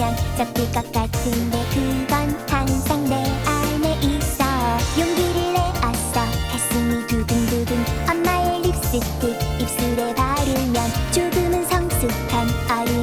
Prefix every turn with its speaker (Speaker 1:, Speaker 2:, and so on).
Speaker 1: 가면 잡힐 것 같은데 그건 항상 내 안에 있어. 용기를 내었어 가슴이 두근두근 엄마의 립스틱 입술에 바르면 조금은 성숙한 어린